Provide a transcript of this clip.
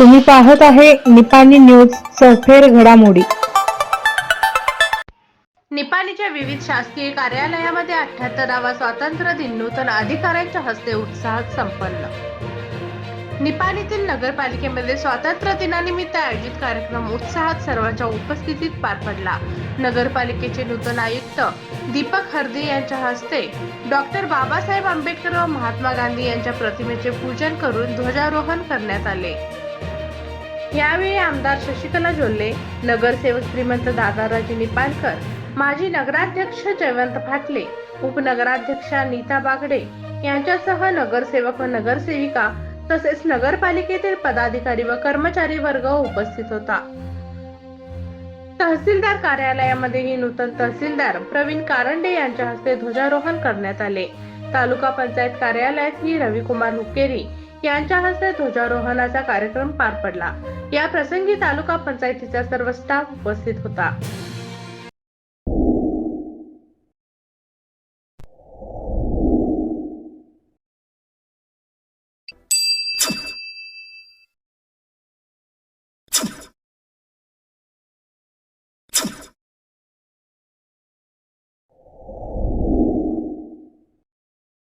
तुम्ही पाहत आहे निपाणी न्यूज सफेर घडामोडी. निपाणीच्या विविध शासकीय कार्यालयामध्ये अठ्याहत्तरावा स्वातंत्र्य दिन नूतन अधिकाऱ्यांच्या हस्ते उत्साहात संपन्न. निपाणीतील नगरपालिकेमध्ये स्वातंत्र्य दिनानिमित्त आयोजित कार्यक्रम उत्साहात सर्वांच्या उपस्थितीत पार पडला. नगरपालिकेचे नूतन आयुक्त दीपक हरदे यांच्या हस्ते डॉक्टर बाबासाहेब आंबेडकर व महात्मा गांधी यांच्या प्रतिमेचे पूजन करून ध्वजारोहण करण्यात आले. यावेळी आमदार शशिकला जोल्ले नगरसेवक श्रीमंत दादाराजे निपाणकर माजी नगराध्यक्ष जयवंत फाटले उपनगराध्यक्षा नीता बागडे यांच्यासह नगरसेवक व नगरसेविका तसेच नगरपालिकेतील पदाधिकारी व कर्मचारी वर्ग उपस्थित होता. तहसीलदार कार्यालयामध्येही नूतन तहसीलदार प्रवीण कारंडे यांच्या हस्ते ध्वजारोहण करण्यात आले. तालुका पंचायत कार्यालयात ही रविकुमार हुक्केरी यांच्या हस्ते ध्वजारोहणाचा कार्यक्रम पार पडला. या प्रसंगी तालुका पंचायतीचा सर्व स्टाफ उपस्थित होता.